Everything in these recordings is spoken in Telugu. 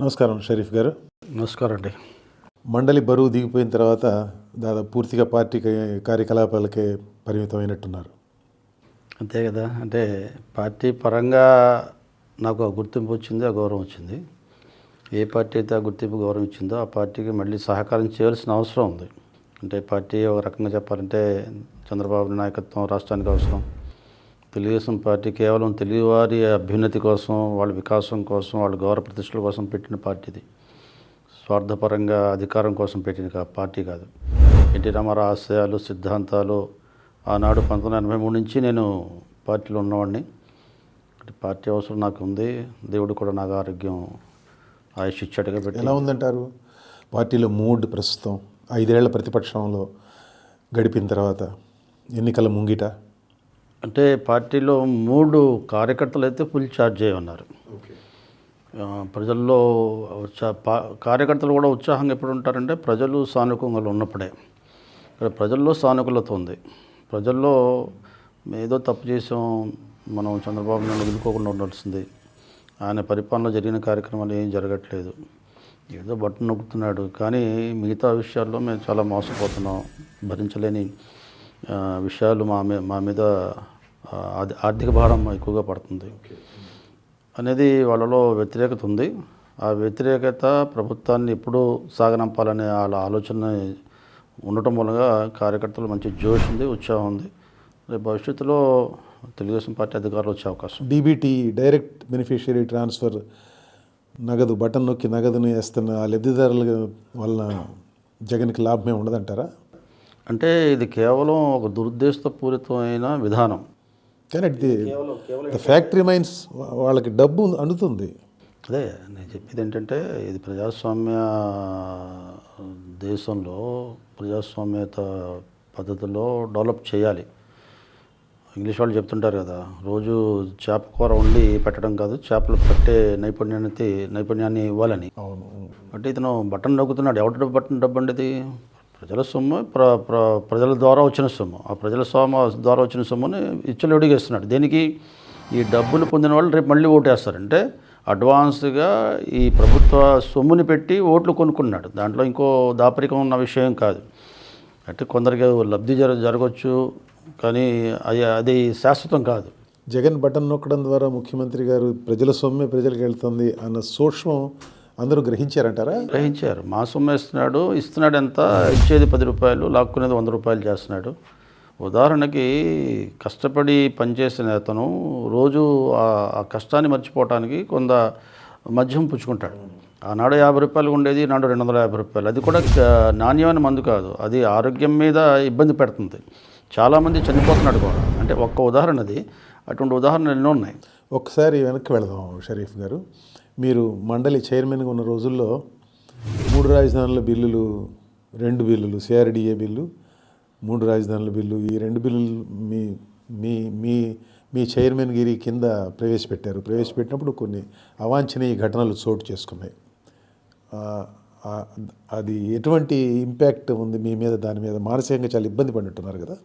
నమస్కారం షరీఫ్ గారు. నమస్కారం అండి. మండలి బరువు దిగిపోయిన తర్వాత దాదాపు పూర్తిగా పార్టీ కార్యకలాపాలకే పరిమితమైనట్టున్నారు. అంతే కదా. అంటే పార్టీ పరంగా నాకు ఆ గుర్తింపు వచ్చింది ఆ గౌరవం వచ్చింది. ఏ పార్టీ అయితే ఆ గుర్తింపు గౌరవం ఇచ్చిందో ఆ పార్టీకి మళ్ళీ సహకారం చేయాల్సిన అవసరం ఉంది. అంటే పార్టీ ఒక రకంగా చెప్పాలంటే చంద్రబాబు నాయకత్వం రాష్ట్రానికి అవసరం. తెలుగుదేశం పార్టీ కేవలం తెలుగువారి అభ్యున్నతి కోసం వాళ్ళ వికాసం కోసం వాళ్ళ గౌరవ ప్రతిష్టల కోసం పెట్టిన పార్టీది. స్వార్థపరంగా అధికారం కోసం పెట్టిన పార్టీ కాదు. ఎన్టీ రామారావు ఆశయాలు సిద్ధాంతాలు ఆనాడు పంతొమ్మిది ఎనభై మూడు నుంచి నేను పార్టీలో ఉన్నవాడిని. పార్టీ అవసరం నాకు ఉంది. దేవుడు కూడా నాకు ఆరోగ్యం ఆయుష్ ఇచ్చాడుగా పెట్టి. ఎలా ఉందంటారు? పార్టీలో మూడ్ ప్రస్తుతం ఐదేళ్ళ ప్రతిపక్షంలో గడిపిన తర్వాత ఎన్నికల ముంగిట అంటే పార్టీలో మూడు కార్యకర్తలు అయితే ఫుల్ ఛార్జ్ చేయమన్నారు. ఆ, ప్రజల్లో కార్యకర్తలు కూడా ఉత్సాహంగా ఎప్పుడు ఉంటారంటే ప్రజలు సానుకూలంగా ఉన్నప్పుడే. ఇక్కడ ప్రజల్లో సానుకూలత ఉంది. ప్రజల్లో ఏదో తప్పు చేసాం మనం చంద్రబాబు నాయుడు వదులుకోకుండా ఉండాల్సింది. ఆయన పరిపాలనలో జరిగిన కార్యక్రమాలు ఏం జరగట్లేదు. ఏదో బట్టను నొక్కుతున్నాడు. కానీ మిగతా విషయాల్లో మేము చాలా మోసపోతున్నాం. భరించలేని విషయాలు మా మీ మా మీద ఆర్థిక భారం ఎక్కువగా పడుతుంది. అనేది వాళ్ళలో వ్యతిరేకత ఉంది. ఆ వ్యతిరేకత ప్రభుత్వాన్ని ఎప్పుడూ సాగనంపాలనే వాళ్ళ ఆలోచన ఉండటం మూలంగా కార్యకర్తలు మంచి జోష్ ఉంది ఉత్సాహం ఉంది. రేపు భవిష్యత్తులో తెలుగుదేశం పార్టీ అధికారులు వచ్చే అవకాశం. డీబీటీ డైరెక్ట్ బెనిఫిషియరీ ట్రాన్స్ఫర్ నగదు బటన్ నొక్కి నగదుని వేస్తున్న ఆ లబ్ధిదారుల వలన జగన్కి లాభమే ఉండదంటారా? అంటే ఇది కేవలం ఒక దురుద్దేశపూరితమైన విధానం. కానీ ది ద ఫ్యాక్టరీ మైన్స్ వాళ్ళకి డబ్బు అందుతుంది. అదే నేను చెప్పేది ఏంటంటే ఇది ప్రజాస్వామ్య దేశంలో ప్రజాస్వామ్యత పద్ధతిలో డెవలప్ చేయాలి. ఇంగ్లీష్ వాళ్ళు చెప్తుంటారు కదా రోజు చేప కూర వండి పెట్టడం కాదు చేపలు పట్టే నైపుణ్యాన్ని నైపుణ్యాన్ని ఇవ్వాలని. అవును. అంటే ఇతను బటన్ నొక్కుతున్నాడు. ఎవరి డబ్బు బటన్ డబ్బు అండి ప్రజల సొమ్ము ప్ర ప్ర ప్రజల ద్వారా వచ్చిన సొమ్ము. ఆ ప్రజల సొమ్ము ద్వారా వచ్చిన సొమ్ముని ఇచ్చలు ఇస్తున్నాడు దేనికి? ఈ డబ్బులు పొందిన వాళ్ళు రేపు మళ్ళీ ఓటేస్తారంటే అడ్వాన్స్గా ఈ ప్రభుత్వ సొమ్ముని పెట్టి ఓట్లు కొనుక్కున్నాడు. దాంట్లో ఇంకో దాపరికం ఉన్న విషయం కాదు. అంటే కొందరికి లబ్ధి జర జరగవచ్చు కానీ అది అది శాశ్వతం కాదు. జగన్ బటన్ నొక్కడం ద్వారా ముఖ్యమంత్రి గారు ప్రజల సొమ్మే ప్రజలకు వెళ్తుంది అన్న సూక్ష్మం అందరూ గ్రహించారంటారా? గ్రహించారు. మా సొమ్ము ఇస్తున్నాడు ఇస్తున్నాడు ఎంత ఇచ్చేది పది రూపాయలు లాక్కునేది వంద రూపాయలు చేస్తున్నాడు. ఉదాహరణకి కష్టపడి పనిచేసిన అతను రోజు ఆ- కష్టాన్ని మర్చిపోవటానికి కొంత మద్యం పుచ్చుకుంటాడు. ఆనాడు యాభై రూపాయలు ఉండేది నాడు రెండు వందల యాభై రూపాయలు. అది కూడా నాణ్యమైన మందు కాదు. అది ఆరోగ్యం మీద ఇబ్బంది పెడుతుంది. చాలామంది చనిపోతున్నాడు కూడా. అంటే ఒక్క ఉదాహరణ అది అటువంటి ఉదాహరణలు ఎన్నో ఉన్నాయి. ఒకసారి వెనక్కి వెళదాం షరీఫ్ గారు. మీరు మండలి చైర్మన్గా ఉన్న రోజుల్లో మూడు రాజధానుల బిల్లులు రెండు బిల్లులు సిఆర్డిఏ బిల్లు మూడు రాజధానుల బిల్లు ఈ రెండు బిల్లులు మీ మీ మీ మీ చైర్మన్ గిరి కింద ప్రవేశపెట్టారు. ప్రవేశపెట్టినప్పుడు కొన్ని అవాంఛనీయ ఘటనలు చోటు చేసుకున్నాయి. అది ఎటువంటి ఇంపాక్ట్ ఉంది మీ మీద దాని మీద? మానసికంగా చాలా ఇబ్బంది పడినట్టున్నారు కదా.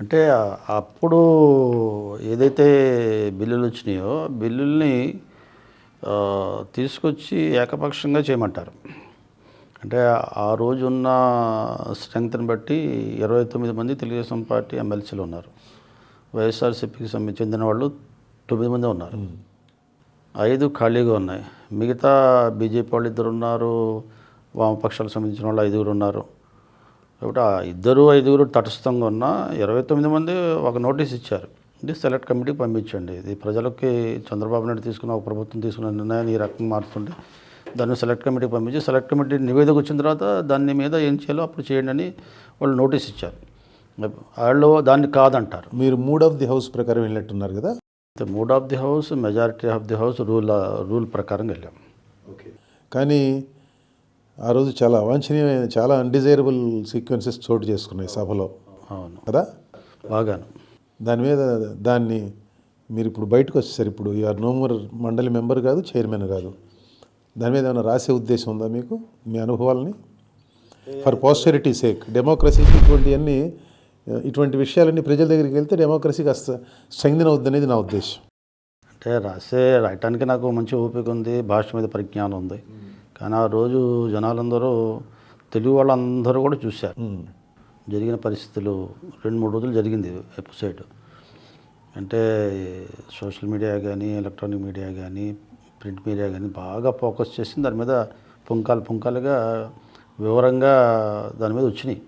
అంటే అప్పుడు ఏదైతే బిల్లులు వచ్చినాయో బిల్లుల్ని తీసుకొచ్చి ఏకపక్షంగా చేయమంటారు. అంటే ఆ రోజు ఉన్న స్ట్రెంగ్త్ని బట్టి ఇరవై తొమ్మిది మంది తెలుగుదేశం పార్టీ ఎమ్మెల్సీలు ఉన్నారు. వైఎస్ఆర్సీపీకి సంబంధించి చెందిన వాళ్ళు తొమ్మిది మంది ఉన్నారు. ఐదు ఖాళీగా ఉన్నాయి. మిగతా బీజేపీ వాళ్ళు ఇద్దరు ఉన్నారు వామపక్షాలకు సంబంధించిన వాళ్ళు ఐదుగురు ఉన్నారు. కాబట్టి ఆ ఇద్దరు ఐదుగురు తటస్థంగా ఉన్న ఇరవై తొమ్మిది మంది ఒక నోటీస్ ఇచ్చారు. ఇది సెలెక్ట్ కమిటీకి పంపించండి. ఇది ప్రజలకి చంద్రబాబు నాయుడు తీసుకున్న ఒక ప్రభుత్వం తీసుకున్న నిర్ణయాన్ని ఈ రకంగా మారుతుంటే దాన్ని సెలెక్ట్ కమిటీకి పంపించి సెలెక్ట్ కమిటీ నివేదిక వచ్చిన తర్వాత దాని మీద ఏం చేయాలో అప్పుడు చేయండి అని వాళ్ళు నోటీస్ ఇచ్చారు. వాళ్ళు దాన్ని కాదంటారు. మీరు మూడ్ ఆఫ్ ది హౌస్ ప్రకారం వెళ్ళినట్టున్నారు కదా? Mood of the house majority of the house rule rule ప్రకారం వెళ్ళాం. కానీ ఆ రోజు చాలా అవాంఛనీయమైన చాలా అన్డిజైరబుల్ సీక్వెన్సెస్ చోటు చేసుకున్నాయి సభలో. అవును. కదా? బాగాను. దాని మీద దాన్ని మీరు ఇప్పుడు బయటకు వచ్చేసారు ఇప్పుడు. ఆర్ నో మోర్ మండలి మెంబర్ కాదు చైర్మన్ కాదు. దాని మీద ఏమైనా రాసే ఉద్దేశం ఉందా మీకు? మీ అనుభవాలని? ఫర్ పాస్టరిటీ సేక్ డెమోక్రసీకి ఇటువంటివన్నీ ఇటువంటి విషయాలన్నీ ప్రజల దగ్గరికి వెళ్తే డెమోక్రసీ కాస్త స్ట్రెంగ్దన్ అవుద్ది అనేది నా ఉద్దేశం. అంటే రాసే రాయటానికి నాకు మంచి ఓపిక ఉంది భాష మీద పరిజ్ఞానం ఉంది. కానీ ఆ రోజు జనాలందరూ తెలుగు వాళ్ళందరూ కూడా చూశారు. ఉమ్. జరిగిన పరిస్థితులు రెండు మూడు రోజులు జరిగింది ఎపిసోడ్ అంటే సోషల్ మీడియా కానీ ఎలక్ట్రానిక్ మీడియా కానీ ప్రింట్ మీడియా కానీ బాగా ఫోకస్ చేసి దాని మీద పుంకాలు పుంకాలుగా వివరంగా దాని మీద వచ్చినాయి.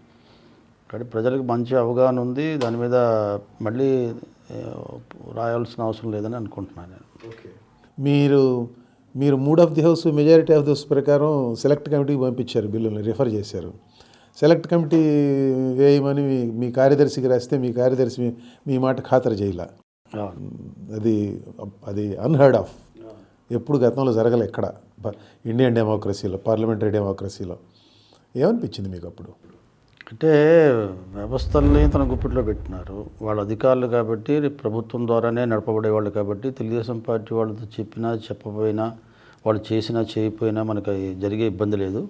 కాబట్టి ప్రజలకు మంచి అవగాహన ఉంది. దాని మీద మళ్ళీ రాయాల్సిన అవసరం లేదని అనుకుంటున్నాను నేను. మీరు మీరు mood of the house majority of the house ప్రకారం సెలెక్ట్ కమిటీకి పంపించారు బిల్లుని రిఫర్ చేశారు. సెలెక్ట్ కమిటీ వేయమని మీ- కార్యదర్శికి రాస్తే మీ కార్యదర్శి మీ- మాట ఖాతరు చేయలే. అది అది అన్హర్డ్ ఆఫ్ ఎప్పుడు గతంలో జరగలే ఎక్కడ. ఇండియన్ డెమోక్రసీలో పార్లమెంటరీ డెమోక్రసీలో ఏమనిపించింది మీకు అప్పుడు? అంటే వ్యవస్థల్ని తన గుప్పిట్లో పెట్టినారు. వాళ్ళ అధికారులు కాబట్టి ప్రభుత్వం ద్వారానే నడపబడేవాళ్ళు కాబట్టి తెలుగుదేశం పార్టీ వాళ్ళతో చెప్పినా చెప్పకపోయినా వాళ్ళు చేసినా చేయకపోయినా మనకి జరిగే ఇబ్బంది లేదు.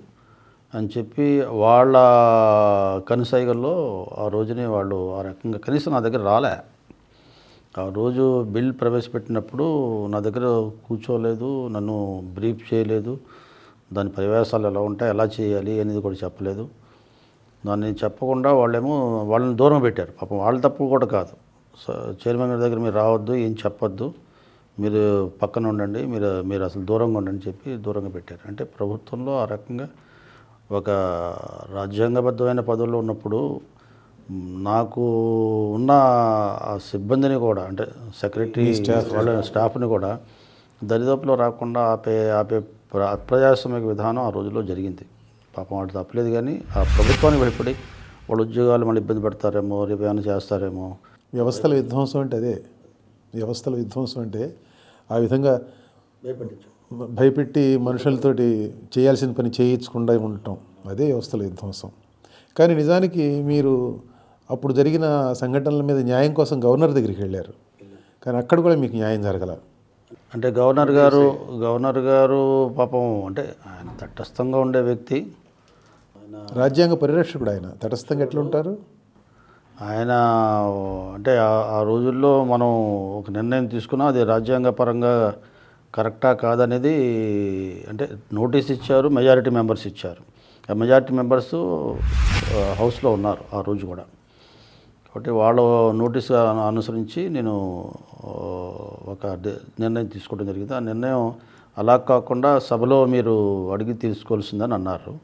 అని చెప్పి వాళ్ళ కనుసైగల్లో ఆ రోజునే వాళ్ళు ఆ రకంగా కనీసం నా దగ్గర రాలే. ఆ రోజు బిల్ ప్రవేశపెట్టినప్పుడు నా దగ్గర కూర్చోలేదు నన్ను బ్రీఫ్ చేయలేదు దాని పరివేశాలు ఎలా ఉంటాయి ఎలా చేయాలి అనేది కూడా చెప్పలేదు. దాన్ని చెప్పకుండా వాళ్ళేమో వాళ్ళని దూరం పెట్టారు. పాపం వాళ్ళ తప్పు కూడా కాదు. చైర్మన్ గారి దగ్గర మీరు రావద్దు ఏం చెప్పొద్దు. మీరు పక్కన ఉండండి మీరు మీరు అసలు దూరంగా ఉండండి చెప్పి దూరంగా పెట్టారు. అంటే ప్రభుత్వంలో ఆ రకంగా ఒక రాజ్యాంగబద్ధమైన పదవుల్లో ఉన్నప్పుడు నాకు ఉన్న ఆ సిబ్బందిని కూడా అంటే సెక్రటరీ వాళ్ళ స్టాఫ్ని కూడా దరిదాపులో రాకుండా ఆపే ఆపే ప్ర- అప్రజాస్వామిక విధానం ఆ రోజుల్లో జరిగింది. పాపం వాడు తప్పలేదు కానీ ఆ ప్రభుత్వానికి భయపడి వాళ్ళ ఉద్యోగాలు మళ్ళీ ఇబ్బంది పెడతారేమో రేపు ఏమైనా చేస్తారేమో. వ్యవస్థల విధ్వంసం అంటే అదే. వ్యవస్థల విధ్వంసం అంటే ఆ విధంగా భయపెట్టి మనుషులతోటి చేయాల్సిన పని చేయించకుండా ఉండటం. అదే వ్యవస్థల విధ్వంసం కానీ నిజానికి మీరు అప్పుడు జరిగిన సంఘటనల మీద న్యాయం కోసం గవర్నర్ దగ్గరికి వెళ్ళారు. కానీ అక్కడ కూడా మీకు న్యాయం జరగల. అంటే గవర్నర్ గారు గవర్నర్ గారు పాపం అంటే ఆయన తటస్థంగా ఉండే వ్యక్తి. రాజ్యాంగ పరిరక్షకుడు ఆయన. తటస్థంగా ఎట్లా ఉంటారు? ఆయన అంటే ఆ- రోజుల్లో మనం ఒక నిర్ణయం తీసుకున్నాం. అది రాజ్యాంగపరంగా కరెక్టా కాదనేది అంటే నోటీస్ ఇచ్చారు మెజారిటీ మెంబర్స్ ఇచ్చారు. ఆ మెజారిటీ మెంబర్స్ హౌస్లో ఉన్నారు ఆ రోజు కూడా. కాబట్టి వాళ్ళ నోటీస్ అను- అనుసరించి నేను ఒక నిర్ణయం తీసుకోవడం జరిగింది. ఆ నిర్ణయం అలా కాకుండా సభలో మీరు అడిగి తీసుకోవాల్సిందని అన్నారు.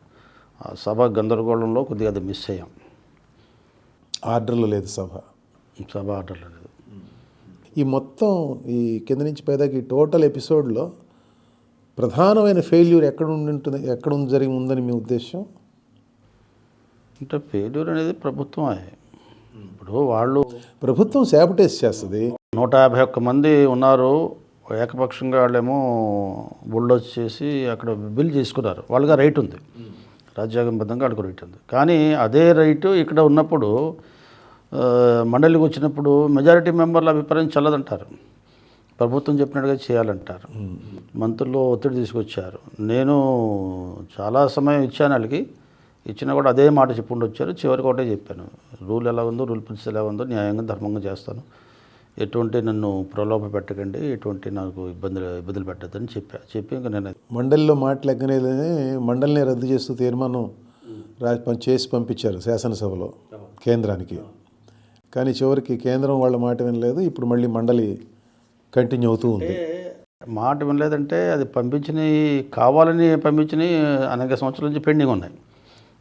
ఆ సభ గందరగోళంలో కొద్దిగా అది మిస్ అయ్యాం. ఆర్డర్లో లేదు సభ. సభ ఆర్డర్లో లేదు. ఈ మొత్తం ఈ కింద నుంచి పైదాకి ఈ టోటల్ ఎపిసోడ్లో ప్రధానమైన ఫెయిల్యూర్ ఎక్కడ ఉండి ఉంటుంది ఎక్కడ ఉంది జరిగి ఉందని మీ ఉద్దేశం అంటే ఫెయిల్యూర్ అనేది ప్రభుత్వమే. ఇప్పుడు వాళ్ళు ప్రభుత్వం శాబటేజ్ చేస్తుంది. నూట యాభై ఒక్క మంది ఉన్నారు. ఏకపక్షంగా వాళ్ళేమో బుల్డోజ్ చేసి అక్కడ బిల్ చేసుకున్నారు వాళ్ళకి రైట్ ఉంది. రాజ్యాంగబద్ధంగా వాళ్ళకి రైట్ ఉంది. కానీ అదే రైటు ఇక్కడ ఉన్నప్పుడు మండలికి వచ్చినప్పుడు మెజారిటీ మెంబర్ల అభిప్రాయం చల్లదంటారు. ప్రభుత్వం చెప్పినట్టుగా చేయాలంటారు. మంత్రులు ఒత్తిడి తీసుకొచ్చారు. నేను చాలా సమయం ఇచ్చాను వాళ్ళకి. ఇచ్చినా కూడా అదే మాట చెప్పుకుంటూ వచ్చారు. చివరికి ఒకటే చెప్పాను. రూల్ ఎలా ఉందో రూల్ ప్రిన్సిపల్ ఎలా ఉందో న్యాయంగా ధర్మంగా చేస్తాను. ఎటువంటి నన్ను ప్రలోభ పెట్టకండి ఎటువంటి నాకు ఇబ్బందులు ఇబ్బందులు పెట్టద్దని చెప్పా చెప్పి ఇంకా నేను మండలిలో మాటలెక్కనేదని మండలిని రద్దు చేస్తూ తీర్మానం చేసి పంపించారు శాసనసభలో కేంద్రానికి. కానీ చివరికి కేంద్రం వాళ్ళ మాట వినలేదు. ఇప్పుడు మళ్ళీ మండలి కంటిన్యూ అవుతూ ఉంది. మాట వినలేదంటే అది పంపించినవి కావాలని పంపించినవి అనేక సంవత్సరాల నుంచి పెండింగ్ ఉన్నాయి.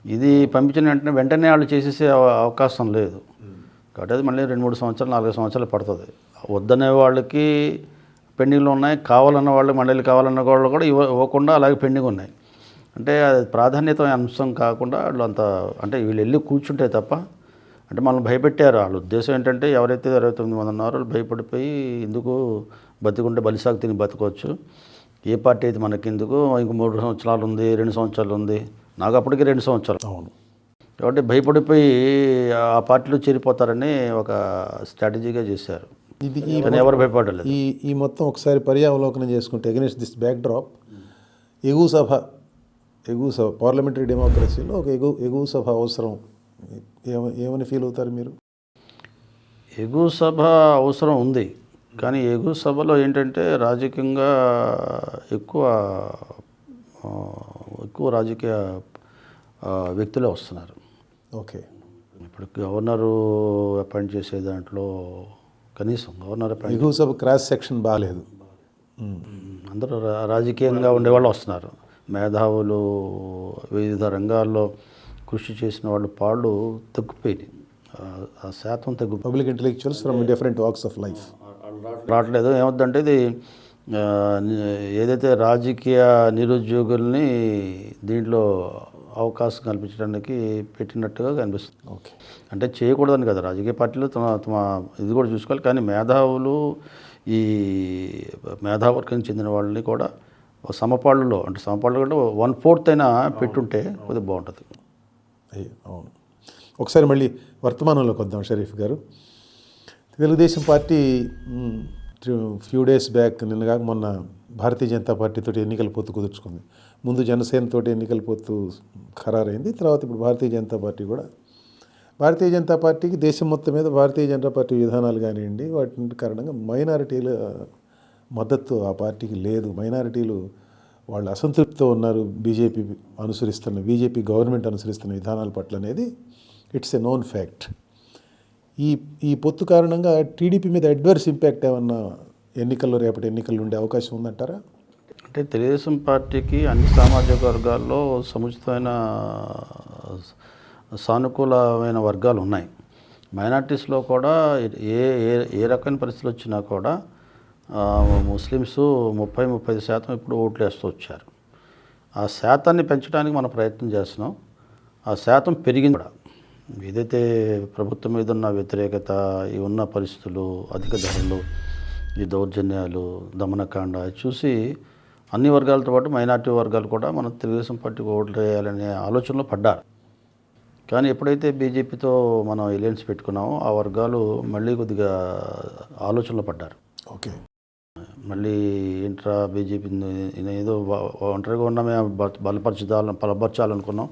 ఇది పంపించిన వెంటనే వెంటనే వాళ్ళు చేసేసే అవ- అవకాశం లేదు. కాబట్టి అది మళ్ళీ రెండు మూడు సంవత్సరాలు నాలుగు సంవత్సరాలు పడుతుంది. వద్దనే వాళ్ళకి పెండింగ్లో ఉన్నాయి. కావాలన్న వాళ్ళు మండలి కావాలన్న వాళ్ళు కూడా ఇవ్వ ఇవ్వకుండా అలాగే పెండింగ్ ఉన్నాయి. అంటే అది ప్రాధాన్యత అంశం కాకుండా వాళ్ళు అంత అంటే వీళ్ళు వెళ్ళి కూర్చుంటే తప్ప అంటే మనల్ని భయపెట్టారు. వాళ్ళ ఉద్దేశం ఏంటంటే ఎవరైతే ఇరవై తొమ్మిది మంది ఉన్నారో వాళ్ళు భయపడిపోయి ఎందుకు బతికుంటే బలిసాగు తిని బతకవచ్చు ఏ పార్టీ అయితే మనకెందుకు? ఇంకో మూడు సంవత్సరాలు ఉంది రెండు సంవత్సరాలు ఉంది. నాకు అప్పటికి రెండు సంవత్సరాలు. అవును. కాబట్టి భయపడిపోయి ఆ పార్టీలో చేరిపోతారని ఒక స్ట్రాటజీగా చేశారు. ఇది ఎవరు భయపడలేదు. ఈ ఈ మొత్తం ఒకసారి పర్యావలోకనం చేసుకుంటే అగెనిస్ట్ దిస్ బ్యాక్ డ్రాప్ ఎగువ సభ ఎగువ సభ పార్లమెంటరీ డెమోక్రసీలో ఒక ఎగువ ఎగువ సభ అవసరం ఏమ ఏమని ఫీల్ అవుతారు మీరు? ఎగువ సభ అవసరం ఉంది. కానీ ఎగువ సభలో ఏంటంటే రాజకీయంగా ఎక్కువ ఎక్కువ రాజకీయ వ్యక్తులే వస్తున్నారు. ఓకే. ఇప్పుడు గవర్నరు అపాయింట్ చేసే దాంట్లో కనీసం గవర్నర్ ఎగువ సభ క్రాస్ సెక్షన్ బాగాలేదు అందరూ రాజకీయంగా ఉండేవాళ్ళు వస్తున్నారు. మేధావులు వివిధ రంగాల్లో కృషి చేసిన వాళ్ళు పాళ్ళు తగ్గిపోయినాయి. ఆ- శాతం తగ్గు public intellectuals from different walks of life రావట్లేదు. ఏమవుతుందంటే ఇది ఏదైతే రాజకీయ నిరుద్యోగుల్ని దీంట్లో అవకాశం కల్పించడానికి పెట్టినట్టుగా కనిపిస్తుంది. ఓకే అంటే చేయకూడదని కదా. రాజకీయ పార్టీలు తమ తమ ఇది కూడా చూసుకోవాలి. కానీ మేధావులు ఈ మేధావర్గానికి చెందిన వాళ్ళని కూడా సమపాళ్ళలో అంటే సమపాళ్ళు అంటే వన్ ఫోర్త్ అయినా పెట్టుంటే కొద్దిగా బాగుంటుంది. అయ్యో అవును. ఒకసారి మళ్ళీ వర్తమానంలోకి వద్దాం షరీఫ్ గారు. Telugu Desam party few days back నిన్నగా మొన్న భారతీయ జనతా పార్టీతో ఎన్నికల పొత్తు కుదుర్చుకుంది. ముందు జనసేనతో ఎన్నికల పొత్తు ఖరారైంది తర్వాత ఇప్పుడు భారతీయ జనతా పార్టీ కూడా. భారతీయ జనతా పార్టీకి దేశం మొత్తం మీద భారతీయ జనతా పార్టీ విధానాలు కానివ్వండి వాటి కారణంగా మైనారిటీల మద్దతు ఆ పార్టీకి లేదు. మైనారిటీలు వాళ్ళు అసంతృప్తితో ఉన్నారు బీజేపీ అనుసరిస్తున్న బీజేపీ గవర్నమెంట్ అనుసరిస్తున్న విధానాల పట్ల అనేది ఇట్స్ ఎ నోన్ ఫ్యాక్ట్. ఈ ఈ పొత్తు కారణంగా టీడీపీ మీద అడ్వర్స్ ఇంపాక్ట్ ఏమన్నా ఎన్నికల్లో రేపటి ఎన్నికల్లో ఉండే అవకాశం ఉందంటారా? అంటే తెలుగుదేశం పార్టీకి అన్ని సామాజిక వర్గాల్లో సముచితమైన సానుకూలమైన వర్గాలు ఉన్నాయి. మైనార్టీస్లో కూడా ఏ ఏ ఏ రకమైన పరిస్థితులు వచ్చినా కూడా ముస్లిమ్స్ ముప్పై ముప్పై శాతం ఇప్పుడు ఓట్లు వేస్తూ వచ్చారు. ఆ శాతాన్ని పెంచడానికి మనం ప్రయత్నం చేస్తున్నాం. ఆ శాతం పెరిగింది కూడా. ఏదైతే ప్రభుత్వం మీద ఉన్న వ్యతిరేకత ఈ ఉన్న పరిస్థితులు అధిక ధరలు ఈ దౌర్జన్యాలు దమనకాండ చూసి అన్ని వర్గాలతో పాటు మైనార్టీ వర్గాలు కూడా మనం తెలుగుదేశం పార్టీకి ఓట్లు వేయాలనే ఆలోచనలో పడ్డారు. కానీ ఎప్పుడైతే బీజేపీతో మనం ఎలియన్స్ పెట్టుకున్నామో ఆ వర్గాలు మళ్ళీ కొద్దిగా ఆలోచనలో పడ్డారు. ఓకే. మళ్ళీ ఇంట్రా బీజేపీ ఏదో ఒంటరిగా ఉన్నామే మేము బలపరచాలని బలపరచాలనుకున్నాం.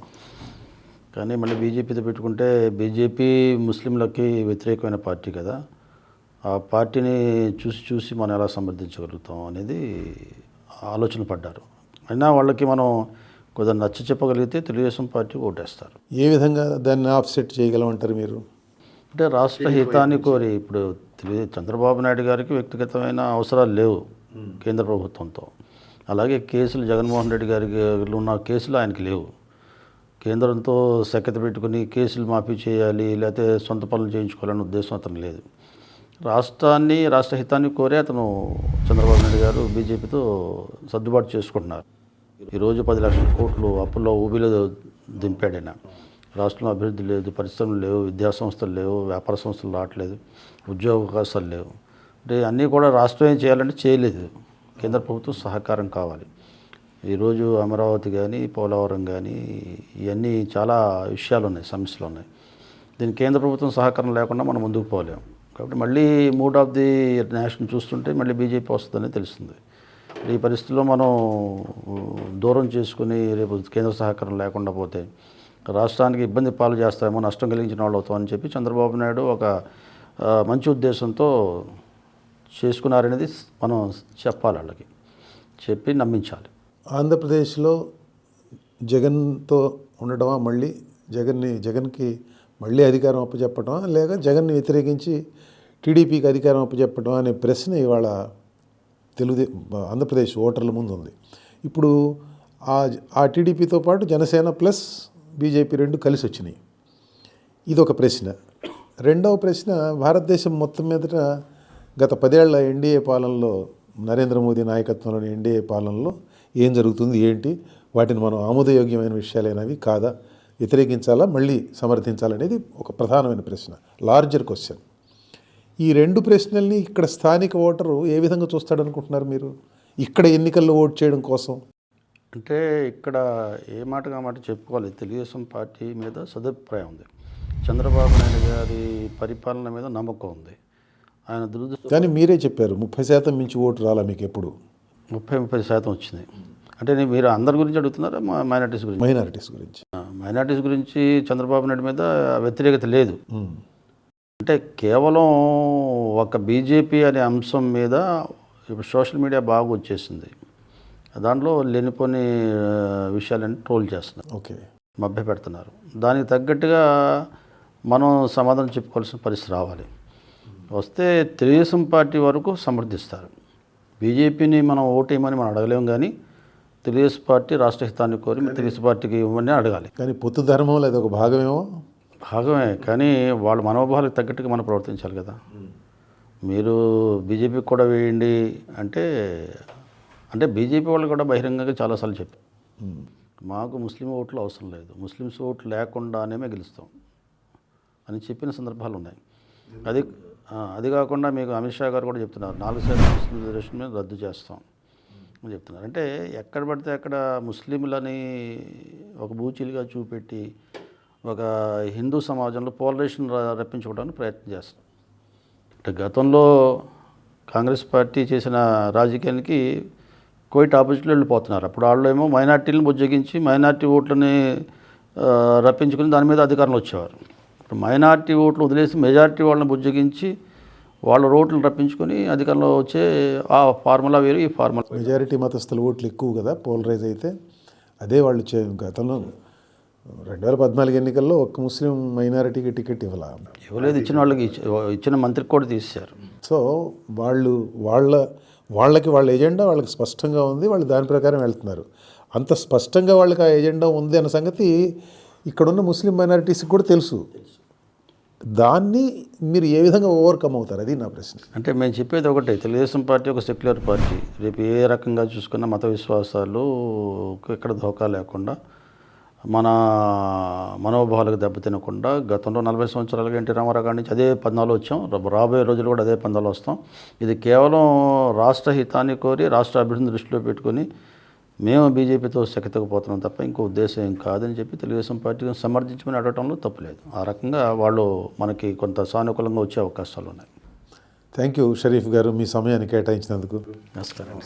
కానీ మళ్ళీ బీజేపీతో పెట్టుకుంటే బీజేపీ ముస్లింలకి వ్యతిరేకమైన పార్టీ కదా. ఆ పార్టీని చూసి చూసి మనం ఎలా సమర్థించగలుగుతాం అనేది ఆలోచన పడ్డారు. అయినా వాళ్ళకి మనం కొద్దిగా నచ్చ చెప్పగలిగితే తెలుగుదేశం పార్టీ ఓటేస్తారు. ఏ విధంగా దాన్ని ఆఫ్సెట్ చేయగలమంటారు మీరు? అంటే రాష్ట్ర హితాన్ని కోరి ఇప్పుడు చంద్రబాబు నాయుడు గారికి వ్యక్తిగతమైన అవసరాలు లేవు కేంద్ర ప్రభుత్వంతో. అలాగే కేసులు జగన్మోహన్ రెడ్డి గారికి ఉన్న కేసులు ఆయనకి లేవు. కేంద్రంతో సఖ్యత పెట్టుకుని కేసులు మాఫీ చేయాలి లేకపోతే సొంత పనులు చేయించుకోవాలనే ఉద్దేశం అతను లేదు. రాష్ట్రాన్ని రాష్ట్ర హితాన్ని కోరి అతను చంద్రబాబు నాయుడు గారు బీజేపీతో సర్దుబాటు చేసుకుంటున్నారు. ఈరోజు పది లక్షల కోట్లు అప్పుల్లో ఊబిలో దింపాడు ఆయన రాష్ట్రంలో అభివృద్ధి లేదు పరిశ్రమలు లేవు విద్యా సంస్థలు లేవు వ్యాపార సంస్థలు రావట్లేదు ఉద్యోగ అవకాశాలు లేవు. అంటే అన్నీ కూడా రాష్ట్రం ఏం చేయాలంటే చేయలేదు. కేంద్ర ప్రభుత్వం సహకారం కావాలి. ఈరోజు అమరావతి కానీ పోలవరం కానీ ఇవన్నీ చాలా విషయాలు ఉన్నాయి సమస్యలు ఉన్నాయి. దీని కేంద్ర ప్రభుత్వం సహకారం లేకుండా మనం ముందుకు పోలేం. కాబట్టి మళ్ళీ మూడ్ ఆఫ్ ది నేషన్ చూస్తుంటే మళ్ళీ బీజేపీ వస్తుందని తెలుస్తుంది. ఈ పరిస్థితుల్లో మనం దూరం చేసుకుని రేపు కేంద్ర సహకారం లేకుండా పోతే రాష్ట్రానికి ఇబ్బంది పాలు చేస్తామో నష్టం కలిగించిన వాళ్ళు అవుతామని చెప్పి చంద్రబాబు నాయుడు ఒక మంచి ఉద్దేశంతో చేసుకున్నారనేది మనం చెప్పాలి వాళ్ళకి. చెప్పి నమ్మించాలి. ఆంధ్రప్రదేశ్లో జగన్తో ఉండటమా మళ్ళీ? జగన్ని జగన్కి మళ్ళీ అధికారం అప్పచెప్పటమా? లేక జగన్ని వ్యతిరేకించి టీడీపీకి అధికారం అప్పచెప్పటమా అనే ప్రశ్న ఇవాళ తెలుగుదే ఆంధ్రప్రదేశ్ ఓటర్ల ముందు ఉంది ఇప్పుడు ఆ ఆ టీడీపీతో పాటు జనసేన ప్లస్ బీజేపీ రెండు కలిసి వచ్చినాయి. ఇది ఒక ప్రశ్న. రెండవ ప్రశ్న భారతదేశం మొత్తం మీదట గత పదేళ్ళ ఎన్డీఏ పాలనలో నరేంద్ర మోదీ నాయకత్వంలోని ఎన్డీఏ పాలనలో ఏం జరుగుతుంది ఏంటి? వాటిని మనం ఆమోదయోగ్యమైన విషయాలైనవి కాదా? వ్యతిరేకించాలా? మళ్ళీ సమర్థించాలనేది ఒక ప్రధానమైన ప్రశ్న. Larger question. ఈ రెండు ప్రశ్నల్ని ఇక్కడ స్థానిక ఓటరు ఏ విధంగా చూస్తాడనుకుంటున్నారు మీరు? ఇక్కడ ఎన్నికల్లో ఓట్ చేయడం కోసం. అంటే ఇక్కడ ఏ మాటగా మాట చెప్పుకోవాలి? తెలుగుదేశం పార్టీ మీద సదభిప్రాయం ఉంది. చంద్రబాబు నాయుడు గారి పరిపాలన మీద నమ్మకం ఉంది. ఆయన దురదృష్ట కానీ మీరే చెప్పారు ముప్పై శాతం మించి ఓటు రాలా మీకు ఎప్పుడు? ముప్పై ముప్పై శాతం వచ్చింది. అంటే నేను మీరు అందరి గురించి అడుగుతున్నారా? మైనార్టీస్ గురించి? మైనారిటీస్ గురించి. మైనార్టీస్ గురించి చంద్రబాబు నాయుడు మీద వ్యతిరేకత లేదు. అంటే కేవలం ఒక బీజేపీ అనే అంశం మీద ఇప్పుడు సోషల్ మీడియా బాగా వచ్చేసింది. దాంట్లో లేనిపోని ఆ, విషయాలన్నీ ట్రోల్ చేస్తున్నారు. ఓకే. మభ్య పెడుతున్నారు. దానికి తగ్గట్టుగా మనం సమాధానం చెప్పుకోవాల్సిన పరిస్థితి రావాలి. వస్తే తెలుగుదేశం పార్టీ వరకు సమర్థిస్తారు. బీజేపీని మనం ఓటేయమని మనం అడగలేం కానీ తెలుగుదేశం పార్టీ రాష్ట్ర హితాన్ని కోరి తెలుగుదేశం పార్టీకి ఇవ్వమని అడగాలి. కానీ పొత్తు ధర్మం లేదా ఒక భాగమేమో? భాగమే కానీ వాళ్ళ మనోభావాలకు తగ్గట్టుగా మనం ప్రవర్తించాలి కదా. మీరు బీజేపీకి కూడా వేయండి అంటే అంటే బీజేపీ వాళ్ళు కూడా బహిరంగంగా చాలాసార్లు చెప్పారు. ఉమ్. మాకు ముస్లిం ఓట్లు అవసరం లేదు. ముస్లిమ్స్ ఓట్లు లేకుండానే మేము గెలుస్తాం అని చెప్పిన సందర్భాలు ఉన్నాయి. అది అది కాకుండా మీకు అమిత్ షా గారు కూడా చెప్తున్నారు. నాలుగు శాతం ముస్లిం రిజర్వేషన్ మీద రద్దు చేస్తాం అని చెప్తున్నారు. అంటే ఎక్కడ పడితే అక్కడ ముస్లింలని ఒక బూచీలుగా చూపెట్టి ఒక హిందూ సమాజంలో పోలరేషన్ రప్పించుకోవడానికి ప్రయత్నం చేస్తారు అంటే గతంలో కాంగ్రెస్ పార్టీ చేసిన రాజకీయానికి కోయిట్ ఆపోజిట్లో వెళ్ళిపోతున్నారు. అప్పుడు వాళ్ళు ఏమో మైనార్టీలను బుజ్జగించి మైనార్టీ ఓట్లని రప్పించుకుని దాని మీద అధికారంలో వచ్చేవారు. ఇప్పుడు మైనార్టీ ఓట్లు వదిలేసి మెజార్టీ వాళ్ళని బుజ్జగించి వాళ్ళ ఓట్లను రప్పించుకొని అధికారంలో వచ్చే ఆ ఫార్ములా వేరు ఈ ఫార్ములా మెజారిటీ మతస్థుల ఓట్లు ఎక్కువ కదా పోలరైజ్ అయితే అదే వాళ్ళు చే గతంలో రెండు వేల పద్నాలుగు ఎన్నికల్లో ఒక్క ముస్లిం మైనారిటీకి టికెట్ ఇవ్వాల. ఇవ్వలేదు ఇచ్చిన వాళ్ళకి ఇచ్చి- ఇచ్చిన మంత్రికి కూడా తీసేశారు. సో వాళ్ళు వాళ్ళ వాళ్ళకి వాళ్ళ ఎజెండా వాళ్ళకి స్పష్టంగా ఉంది వాళ్ళు దాని ప్రకారం వెళ్తున్నారు. అంత స్పష్టంగా వాళ్ళకి ఆ ఎజెండా ఉంది అన్న సంగతి ఇక్కడున్న ముస్లిం మైనారిటీస్కి కూడా తెలుసు. దాన్ని మీరు ఏ విధంగా ఓవర్కమ్ అవుతారు? అది నా ప్రశ్న. అంటే మేము చెప్పేది ఒకటే తెలుగుదేశం పార్టీ ఒక సెక్యులర్ పార్టీ. రేపు ఏ రకంగా చూసుకున్న మత విశ్వాసాలు ఎక్కడ ధోకా లేకుండా మన మనోభావాలకు దెబ్బతినకుండా గతంలో నలభై సంవత్సరాలుగా ఎన్టీ రామారావు గారి నుంచి అదే పందాలు వచ్చాం. రాబోయే రోజులు కూడా అదే పందాలు వస్తాం. ఇది కేవలం రాష్ట్ర హితాన్ని కోరి రాష్ట్ర అభివృద్ధిని దృష్టిలో పెట్టుకొని మేము బీజేపీతో సెకతకపోతున్నాం తప్ప ఇంకో ఉద్దేశం ఏం కాదని చెప్పి తెలుగుదేశం పార్టీని సమర్థించమని అడగటంలో తప్పులేదు ఆ రకంగా వాళ్ళు మనకి కొంత సానుకూలంగా వచ్చే అవకాశాలు ఉన్నాయి. థ్యాంక్ యూ షరీఫ్ గారు మీ సమయాన్ని కేటాయించినందుకు. నమస్కారం.